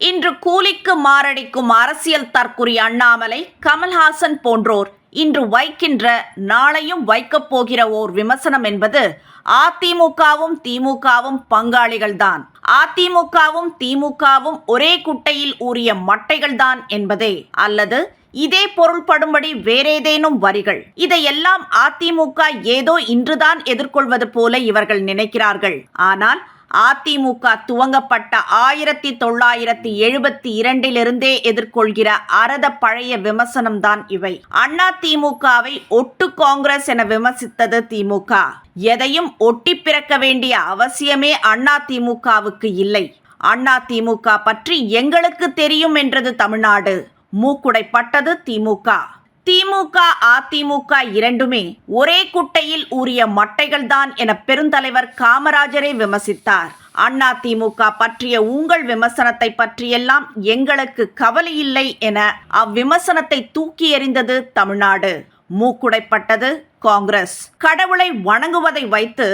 இன்று கூலிக்கு மாரடிக்கும் அரசியல் தற்குறி அண்ணாமலை கமல்ஹாசன் போன்றோர் இன்று வைக்கின்ற நாளையும் வைக்கப் போகிற ஓர் விமர்சனம் என்பது அதிமுகவும் திமுகவும் பங்காளிகள்தான். அதிமுகவும் திமுகவும் ஒரே குட்டையில் ஊறிய மட்டைகள்தான் என்பதே அல்லது இதே பொருள்படும்படி வேறேதேனும் வரிகள். இதையெல்லாம் அதிமுக ஏதோ இன்றுதான் எதிர்கொள்வது போல இவர்கள் நினைக்கிறார்கள். ஆனால் அதிமுக துவங்கப்பட்ட ஆயிரத்தி தொள்ளாயிரத்தி எழுபத்தி இரண்டிலிருந்தே எதிர்கொள்கிற அரத பழைய விமர்சனம்தான் இவை. அண்ணா திமுகவை ஒட்டு காங்கிரஸ் என விமர்சித்தது திமுக. எதையும் ஒட்டி பிறக்க வேண்டிய அவசியமே அண்ணா திமுகவுக்கு இல்லை. அண்ணா திமுக பற்றி எங்களுக்கு தெரியும் என்றது தமிழ்நாடு. மூக்குடைப்பட்டது திமுக. திமுக அதிமுக இரண்டுமே ஒரே குட்டையில் ஊறிய மட்டைகள்தான் என பெருந்தலைவர் காமராஜரே விமர்சித்தார். அண்ணா திமுக பற்றிய உங்கள் விமர்சனத்தை பற்றியெல்லாம் எங்களுக்கு கவலை இல்லை என அவ்விமர்சனத்தை தூக்கி எறிந்தது தமிழ்நாடு. மூக்குடைப்பட்டது காங்கிரஸ். கடவுளை வணங்குவதை வைத்து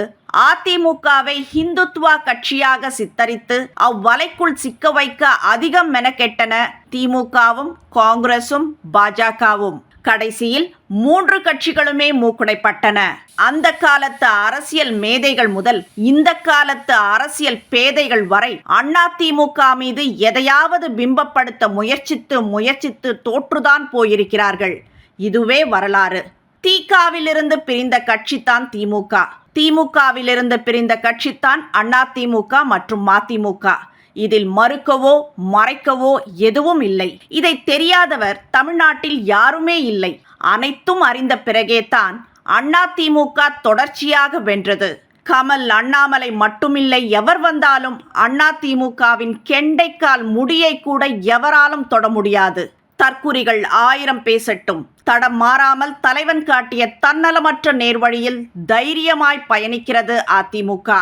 அதிமுகவை ஹிந்துத்வா கட்சியாக சித்தரித்து அவ்வலைக்குள் சிக்க வைக்க அதிகம் மெனக்கெட்டன திமுகவும் காங்கிரசும் பாஜகவும். கடைசியில் மூன்று கட்சிகளுமே மூக்குடைப்பட்டன. அந்த காலத்து அரசியல் மேதைகள் முதல் இந்த காலத்து அரசியல் பேதைகள் வரை அண்ணா திமுக மீது எதையாவது பிம்பப்படுத்த முயற்சித்து முயற்சித்து தோற்றுதான் போயிருக்கிறார்கள். இதுவே வரலாறு. தீகாவிலிருந்து பிரிந்த கட்சிதான் திமுக. திமுகவிலிருந்து பிரிந்த கட்சிதான் அண்ணா திமுக மற்றும் மதிமுக. இதில் மறுக்கவோ மறைக்கவோ எதுவும் இல்லை. இதை தெரியாதவர் தமிழ்நாட்டில் யாருமே இல்லை. அனைத்தும் அறிந்த பிறகே தான் அண்ணா திமுக தொடர்ச்சியாக வென்றது. கமல் அண்ணாமலை மட்டுமில்லை எவர் வந்தாலும் அண்ணா திமுகவின் கெண்டைக்கால் முடியை கூட எவராலும் தொட முடியாது. தற்குறிகள் ஆயிரம் பேசட்டும். தடம் மாறாமல் தலைவன் காட்டிய தன்னலமற்ற நேர்வழியில் தைரியமாய் பயணிக்கிறது அதிமுக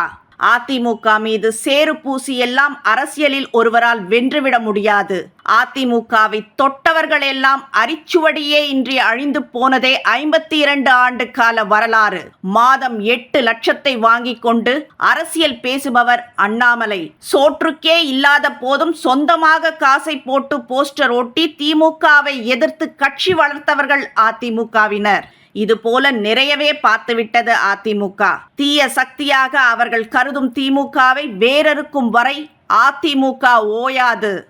அதிமுக மீது சேறு பூசி எல்லாம் அரசியலில் ஒருவரால் வென்றுவிட முடியாது. அதிமுகவை தொட்டவர்கள் எல்லாம் அரிச்சுவடியே இன்றி அழிந்து போனதே ஐம்பத்தி இரண்டு ஆண்டு கால வரலாறு. மாதம் எட்டு லட்சத்தை வாங்கி கொண்டு அரசியல் பேசுபவர் அண்ணாமலை. சோற்றுக்கே இல்லாத போதும் சொந்தமாக காசை போட்டு போஸ்டர் ஒட்டி திமுகவை எதிர்த்து கட்சி வளர்த்தவர்கள் அதிமுகவினர். இது போல நிறையவே பார்த்துவிட்டது அதிமுக. தீய சக்தியாக அவர்கள் கருதும் திமுகவை வேறறுக்கும் வரை அதிமுக ஓயாது.